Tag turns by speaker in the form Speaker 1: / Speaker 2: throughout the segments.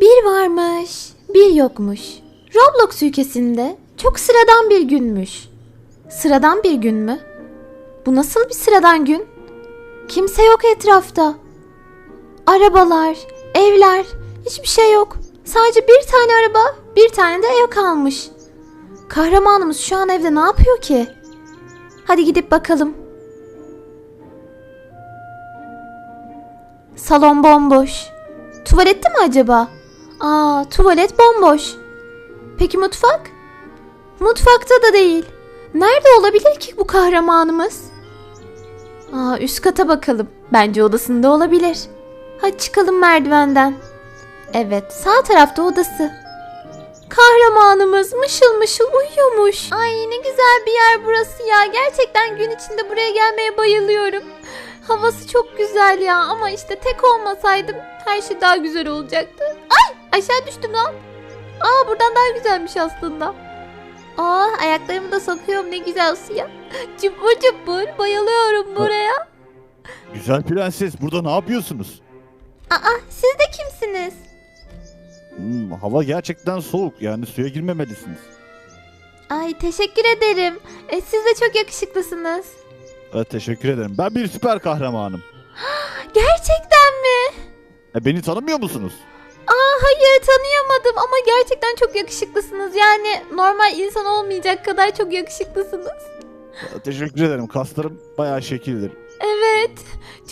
Speaker 1: Bir varmış, bir yokmuş. Roblox ülkesinde çok sıradan bir günmüş. Sıradan bir gün mü? Bu nasıl bir sıradan gün? Kimse yok etrafta. Arabalar, evler, hiçbir şey yok. Sadece bir tane araba, bir tane de ev kalmış. Kahramanımız şu an evde ne yapıyor ki? Hadi gidip bakalım. Salon bomboş. Tuvalette mi acaba? Aa, tuvalet bomboş. Peki mutfak? Mutfakta da değil. Nerede olabilir ki bu kahramanımız? Aa, üst kata bakalım. Bence odasında olabilir. Hadi çıkalım merdivenden. Evet, sağ tarafta odası. Kahramanımız mışıl mışıl uyuyormuş. Ay ne güzel bir yer burası ya. Gerçekten gün içinde buraya gelmeye bayılıyorum. Havası çok güzel ya ama işte tek olmasaydım her şey daha güzel olacaktı. Ay aşağı düştüm lan. Aa buradan daha güzelmiş aslında. Aa ayaklarımı da sokuyorum ne güzel suya. Cımbır cımbır bayılıyorum buraya.
Speaker 2: Güzel prenses burada ne yapıyorsunuz?
Speaker 1: Aa siz de kimsiniz?
Speaker 2: Hmm, hava gerçekten soğuk yani suya girmemelisiniz.
Speaker 1: Ay teşekkür ederim. E, siz de çok yakışıklısınız.
Speaker 2: Evet, teşekkür ederim. Ben bir süper kahramanım.
Speaker 1: Gerçekten mi?
Speaker 2: E, beni tanımıyor musunuz?
Speaker 1: Hayır tanıyamadım ama gerçekten çok yakışıklısınız. Yani normal insan olmayacak kadar çok yakışıklısınız.
Speaker 2: Teşekkür ederim. Kaslarım bayağı şekildir.
Speaker 1: Evet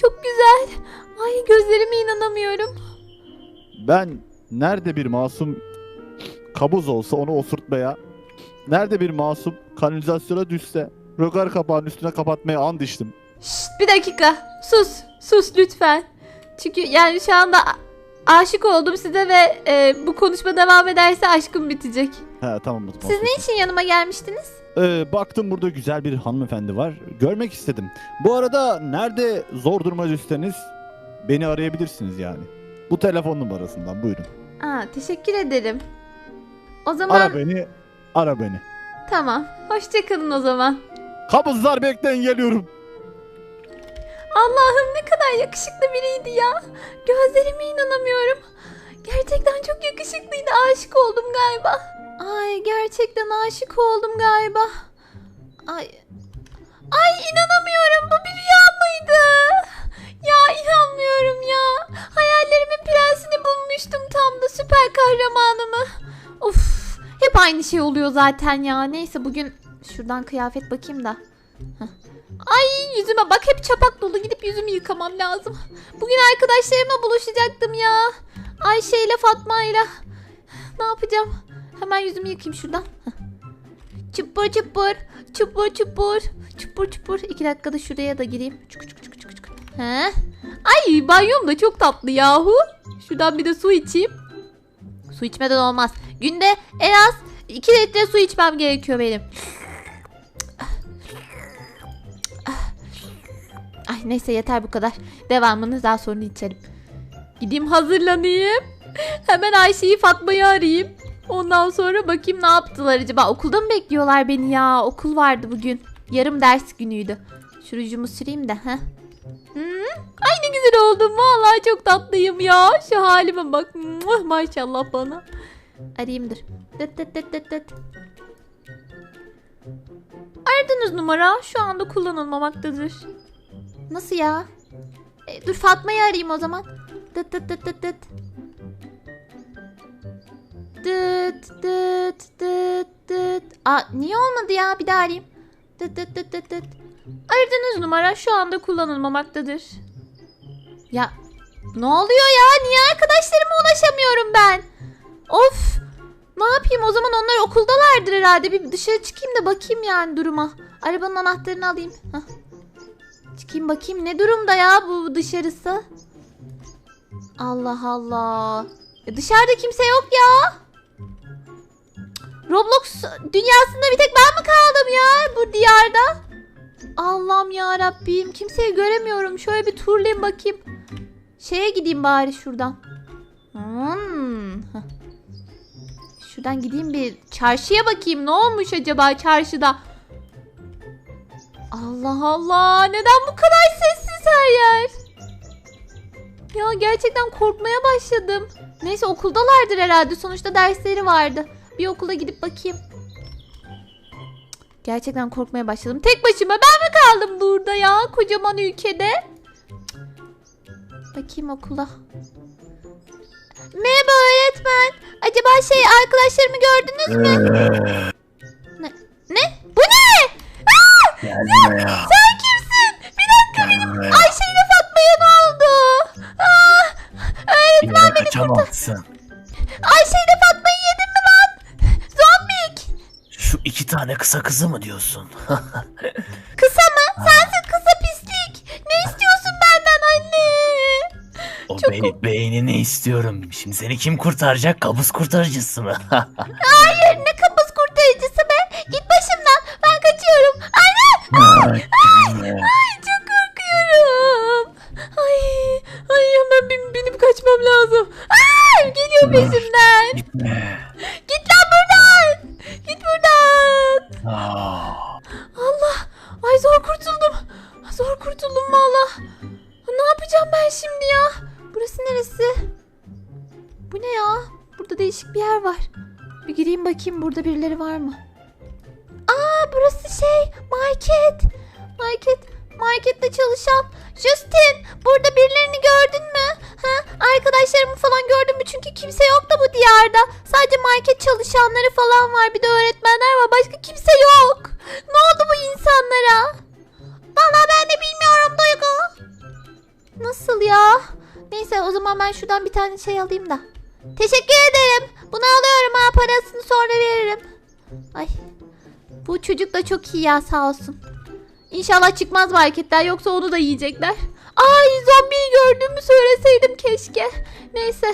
Speaker 1: çok güzel. Ay gözlerime inanamıyorum.
Speaker 2: Ben nerede bir masum kabuz olsa onu osurtmaya, nerede bir masum kanalizasyona düşse rögar kapağının üstüne kapatmaya and içtim.
Speaker 1: Şşt bir dakika sus sus lütfen. Çünkü yani şu anda aşık oldum size ve e, bu konuşma devam ederse aşkım bitecek.
Speaker 2: He tamam o zaman.
Speaker 1: Siz ne için yanıma gelmiştiniz?
Speaker 2: Ee, baktım burada güzel bir hanımefendi var. Görmek istedim. Bu arada nerede zor duruma düşseniz beni arayabilirsiniz yani. Bu telefon numarasından buyurun.
Speaker 1: Aa teşekkür ederim. O zaman
Speaker 2: Ara beni, ara beni.
Speaker 1: tamam. Hoşçakalın o zaman.
Speaker 2: Kabızlar bekleyin geliyorum.
Speaker 1: Allah'ım ne kadar yakışıklı biriydi ya. Gözlerime inanamıyorum. Gerçekten çok yakışıklıydı. Aşık oldum galiba. Ay gerçekten aşık oldum galiba. Ay. Ay inanamıyorum. Bu bir rüya mıydı? Ya inanmıyorum ya. Hayallerimin prensini bulmuştum tam da süper kahramanımı. Of. Hep aynı şey oluyor zaten ya. Neyse bugün şuradan kıyafet bakayım da. Ay yüzüme bak hep çapak dolu gidip yüzümü yıkamam lazım. Bugün arkadaşlarımla buluşacaktım ya. Ayşe ile Fatma ile. Ne yapacağım? Hemen yüzümü yıkayayım şuradan. Çıpır çıpır. Çıpır çıpır. Çıpır çıpır. İki dakikada şuraya da gireyim. Çık çık çık çık çık. He? Ay banyom da çok tatlı yahu. Şuradan bir de su içeyim. Su içmeden olmaz. Günde en az 2 litre su içmem gerekiyor benim. Ay neyse yeter bu kadar. Devamını daha sonra içerim. Gideyim hazırlanayım. Hemen Ayşe'yi Fatma'yı arayayım. Ondan sonra bakayım ne yaptılar acaba. Okulda mı bekliyorlar beni ya? Okul vardı bugün. Yarım ders günüydü. Şu rujumu süreyim de. Heh. Hmm, Ay ne güzel oldum. Vallahi çok tatlıyım ya. Şu halime bak. Muah, Maşallah bana. Arayayım dur. Dıt dıt dıt dıt dıt. Aradığınız numara şu anda kullanılmamaktadır. Nasıl ya? E, dur Fatma'yı arayayım o zaman. Dıt dıt dıt dıt dıt. Dıt dıt dıt dıt. Aa niye olmadı ya? Bir daha arayayım. Dıt dıt dıt dıt dıt. Aradığınız numara şu anda kullanılmamaktadır. Ya ne oluyor ya? Niye arkadaşlarıma ulaşamıyorum ben? Of! Ne yapayım o zaman onlar okuldalardır herhalde. Bir dışarı çıkayım da bakayım yani duruma. Arabanın anahtarını alayım. Hah. Çıkayım bakayım ne durumda ya bu dışarısı. Allah Allah. E dışarıda kimse yok ya. Roblox dünyasında bir tek ben mi kaldım ya bu diyarda? Allah'ım ya Rabbim kimseyi göremiyorum. Şöyle bir turlayayım bakayım. Şeye gideyim bari şuradan. Hmm. Şuradan gideyim bir çarşıya bakayım. Ne olmuş acaba çarşıda? Allah Allah. Neden bu kadar sessiz her yer? Ya gerçekten korkmaya başladım. Neyse okuldalardır herhalde. Sonuçta dersleri vardı. Bir okula gidip bakayım. Gerçekten korkmaya başladım. Tek başıma ben mi kaldım burada ya? Kocaman ülkede. Bakayım okula. Merhaba öğretmen. Acaba şey arkadaşlarımı gördünüz mü?
Speaker 3: Kısa kızı mı diyorsun?
Speaker 1: Kısa mı? Sensin kısa pislik. Ne istiyorsun benden anne?
Speaker 3: O
Speaker 1: Çok
Speaker 3: bey- beynini istiyorum. Şimdi seni kim kurtaracak? Kabus kurtarıcısı mı?
Speaker 1: Hayır ne kapız kurtarıcısı be. Git başımdan. Ben kaçıyorum. Anne. Kurtuldum. Zor kurtuldum valla. Ne yapacağım ben şimdi ya? Burası neresi? Bu ne ya? Burada değişik bir yer var. Bir gireyim bakayım burada birileri var mı? Aa burası şey market. Market. Markette çalışan. Justin burada birilerini gördün mü? Ha? Arkadaşlarımı falan gördün mü? Çünkü kimse yok da bu diyarda. Sadece market çalışanları falan var. Bir de öğretmenler var. Başka kimse yok. Ne oldu bu insanlara? Vallahi ben de bilmiyorum Duygu. Nasıl ya? Neyse o zaman ben şuradan bir tane şey alayım da. Teşekkür ederim. Bunu alıyorum ha parasını sonra veririm. Ay. Bu çocuk da çok iyi ya sağ olsun. İnşallah çıkmaz marketler yoksa onu da yiyecekler. Ay zombiyi gördüğümü söyleseydim keşke. Neyse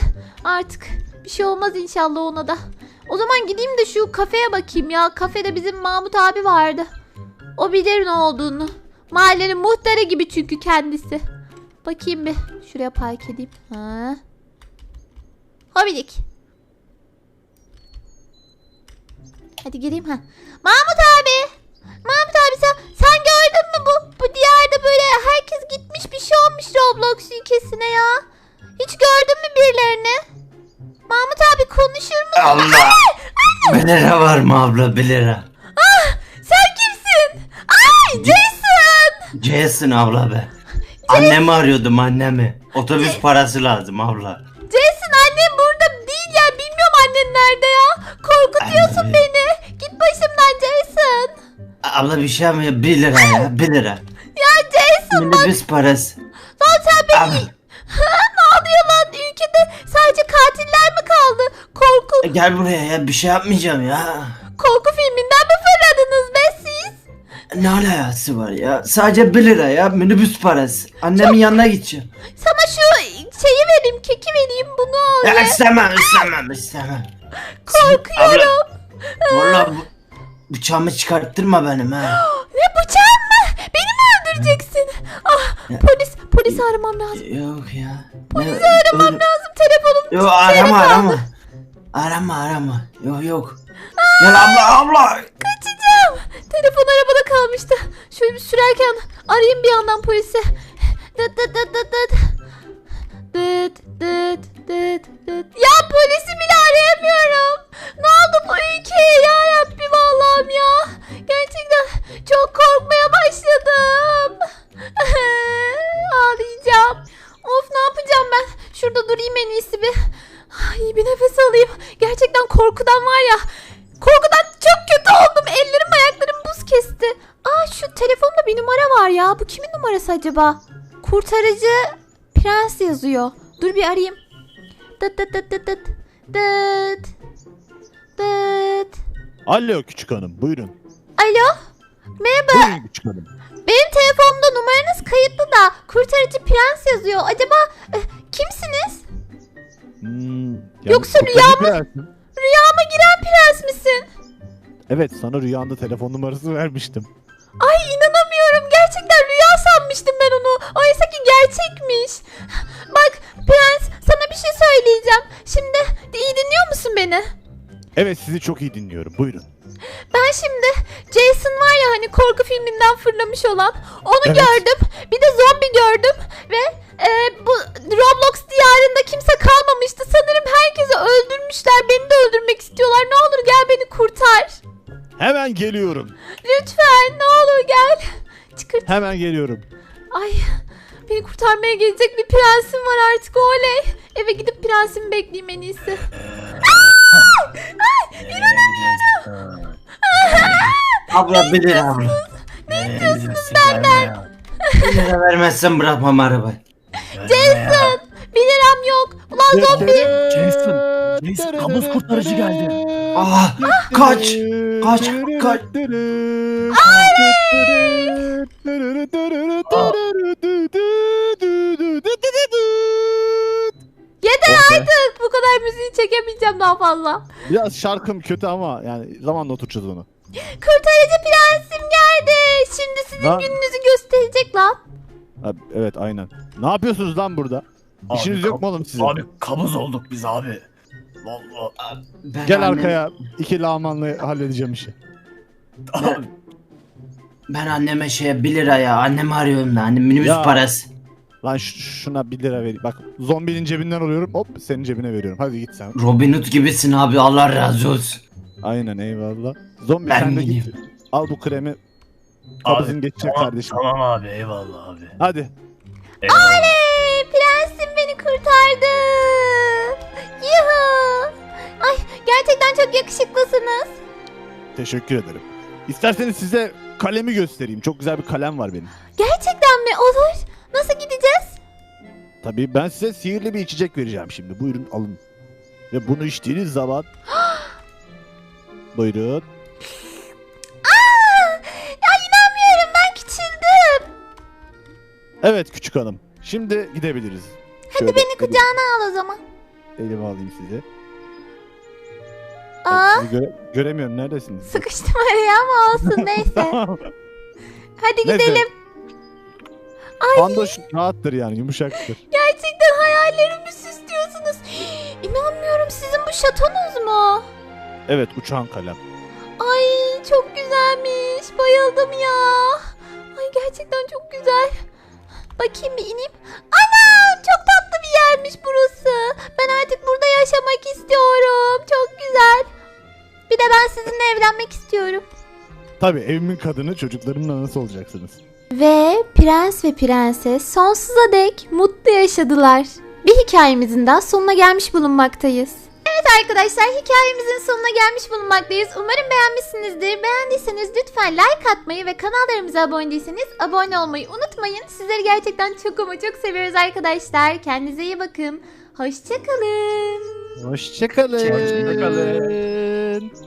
Speaker 1: artık bir şey olmaz inşallah ona da. O zaman gideyim de şu kafeye bakayım ya. Kafede bizim Mahmut abi vardı. O bilir ne olduğunu. Mahallenin muhtarı gibi çünkü kendisi. Bakayım bir. Şuraya park edeyim. Ha. Hobidik. Hadi gireyim ha. Mahmut abi. Mahmut abi sen, sen gördün mü bu bu diyarda böyle herkes gitmiş bir şey olmuş Roblox ülkesine ya. Hiç gördün mü birilerini? Mahmut abi konuşur musun?
Speaker 4: Allah. Bir lira var mı abla bir lira?
Speaker 1: Sen kimsin? Ay Jason
Speaker 4: abla be. Annemi arıyordum annemi. Otobüs parası lazım abla.
Speaker 1: Jason annem burada değil ya. Bilmiyorum annen nerede ya. Korkutuyorsun
Speaker 4: Anne.
Speaker 1: beni. Git başımdan Jason.
Speaker 4: Abla bir şey mi? Bir lira ya bir lira.
Speaker 1: Ya Jason bak.
Speaker 4: Minibüs parası.
Speaker 1: Lan sen beni...
Speaker 4: Abla,
Speaker 1: Ha, ne oluyor lan? Ülkede sadece katiller mi kaldı? Korku,
Speaker 4: gel buraya ya bir şey yapmayacağım ya.
Speaker 1: korku filminden
Speaker 4: Ne alakası var ya? Sadece bir lira ya minibüs parası. Annemin yanına gideceğim.
Speaker 1: Sana şu şeyi vereyim, keki vereyim bunu al.
Speaker 4: Ya
Speaker 1: ye.
Speaker 4: istemem istemem istemem.
Speaker 1: Korkuyorum.
Speaker 4: Valla bu bıçağımı çıkarttırma benim ha.
Speaker 1: Ne bıçağın mı? Beni mi öldüreceksin? Ah polis, polis aramam lazım.
Speaker 4: Yok ya.
Speaker 1: Polisi aramam lazım. Telefonum
Speaker 4: Yok arama arama. Arama arama. Yok yok. Gel abla abla.
Speaker 1: Telefon arabada kalmıştı. Şöyle bir sürerken arayayım bir yandan polisi. Dıt dıt dıt dıt dıt. Dıt dıt dıt dıt. Ya polisi bile arayamıyorum. Ne oldu bu ülkeye ya Rabbim Allah'ım ya. Gerçekten çok korkmaya başladım. Ağlayacağım. Of ne yapacağım ben? Şurada durayım en iyisi bir. Ay, bir nefes alayım. Gerçekten korkudan var ya. Korkudan çok kötü oldum. Ellerim ayaklarım buz kesti. Aa şu telefonda bir numara var ya. Bu kimin numarası acaba? Kurtarıcı prens yazıyor. Dur bir arayayım. Dıt dıt dıt dıt dıt. Dıt. Dıt.
Speaker 2: Alo küçük hanım buyurun.
Speaker 1: Alo. Merhaba.
Speaker 2: Buyurun küçük hanım.
Speaker 1: Benim telefonumda numaranız kayıtlı da kurtarıcı prens yazıyor. Acaba e, kimsiniz?
Speaker 2: Hmm, yani
Speaker 1: Yoksa
Speaker 2: kurtarıcı
Speaker 1: rüya mı?
Speaker 2: prensim.
Speaker 1: Rüyama giren prens misin?
Speaker 2: Evet sana rüyanda telefon numarası vermiştim.
Speaker 1: Ay inanamıyorum. Gerçekten rüya sanmıştım ben onu. Oysa ki gerçekmiş. Bak prens sana bir şey söyleyeceğim. Şimdi iyi dinliyor musun beni?
Speaker 2: Evet sizi çok iyi dinliyorum buyurun.
Speaker 1: Ben şimdi Jason var ya hani korku filminden fırlamış olan onu
Speaker 2: Evet.
Speaker 1: gördüm. Bir de zombi gördüm ve e, bu Roblox diyarında kimse kalmamıştı. Sanırım herkesi öldürmüşler. Beni de öldürmek istiyorlar. Ne olur gel beni kurtar.
Speaker 2: Hemen geliyorum.
Speaker 1: Lütfen ne olur gel. Çıkırt.
Speaker 2: Hemen geliyorum.
Speaker 1: Ay beni kurtarmaya gelecek bir prensim var artık oley. Eve gidip prensimi bekleyeyim en iyisi.
Speaker 4: Abla 1 lira abla.
Speaker 3: Ne istiyorsun benden?
Speaker 4: 1 lira vermezsen bırakmam arabayı.
Speaker 3: Jason!
Speaker 1: 1 liram yok. Ulan zombi.
Speaker 3: Jason, Jason, kabus kurtarıcı geldi.
Speaker 4: Ah kaç. Kaç, kaç.
Speaker 1: Yeter artık. Bu kadar müziği çekemeyeceğim daha fazla.
Speaker 2: Biraz şarkım kötü ama yani zamanla oturacağız onu.
Speaker 1: Kurtarıcı prensim geldi. Şimdi sizin
Speaker 2: Lan.
Speaker 1: gününüzü gösterecek lan.
Speaker 2: Ha, evet aynen. Ne yapıyorsunuz lan burada?
Speaker 3: Abi,
Speaker 2: İşiniz yok mu oğlum sizin?
Speaker 3: Abi kabuz olduk biz abi. Vallahi.
Speaker 4: Ben
Speaker 2: Gel
Speaker 4: annem-
Speaker 2: arkaya. iki lamanla halledeceğim işi.
Speaker 3: Abi,
Speaker 4: Ben anneme şey 1 lira ya. Annemi arıyorum da. Annem minibüs
Speaker 2: Ya.
Speaker 4: parası.
Speaker 2: Lan ş- şuna 1 lira vereyim. Bak zombinin cebinden alıyorum. Hop senin cebine veriyorum. Hadi git sen.
Speaker 4: Robin Hood gibisin abi. Allah razı olsun.
Speaker 2: Aynen eyvallah. Zombi
Speaker 4: Ben
Speaker 2: sen de git. Al bu kremi. Kabızın geçecek
Speaker 3: tamam,
Speaker 2: kardeşim.
Speaker 3: tamam abi eyvallah abi.
Speaker 2: Hadi.
Speaker 3: Eyvallah.
Speaker 2: Teşekkür ederim. İsterseniz size kalemi göstereyim. Çok güzel bir kalem var benim.
Speaker 1: Gerçekten mi? Olur. Nasıl gideceğiz?
Speaker 2: Tabii ben size sihirli bir içecek vereceğim şimdi. Buyurun alın. Ve bunu içtiğiniz zaman... Buyurun.
Speaker 1: Aa! Ya inanmıyorum ben küçüldüm.
Speaker 2: Evet küçük hanım. Şimdi gidebiliriz.
Speaker 1: Hadi
Speaker 2: Şöyle
Speaker 1: beni
Speaker 2: elim-
Speaker 1: kucağına al o zaman.
Speaker 2: Elime alayım sizi.
Speaker 1: Aa,
Speaker 2: Sizi göre- göremiyorum. Neredesiniz?
Speaker 1: sıkıştım araya ama olsun neyse. Hadi
Speaker 2: Neyse.
Speaker 1: gidelim. Ay
Speaker 2: Pandoş rahattır yani yumuşaktır.
Speaker 1: gerçekten hayallerimi süslüyorsunuz. İnanmıyorum sizin bu şatonuz mu?
Speaker 2: Evet uçan kalem.
Speaker 1: Ay çok güzelmiş. Bayıldım ya. Ay gerçekten çok güzel. Bakayım bir ineyim. Ana çok tatlı bir yermiş burası. Ben artık burada yaşamak istiyorum. Çok güzel. Bir de ben sizinle evlenmek istiyorum.
Speaker 2: Tabii evimin kadını çocuklarımla nasıl olacaksınız?
Speaker 1: Ve prens ve prenses sonsuza dek mutlu yaşadılar. Bir hikayemizin daha sonuna gelmiş bulunmaktayız. Evet arkadaşlar hikayemizin sonuna gelmiş bulunmaktayız. Umarım beğenmişsinizdir. Beğendiyseniz lütfen like atmayı ve kanallarımıza abone değilseniz abone olmayı unutmayın. Sizleri gerçekten çok ama çok seviyoruz arkadaşlar. Kendinize iyi bakın. Hoşçakalın.
Speaker 2: Hoşçakalın.
Speaker 3: Hoşçakalın. good.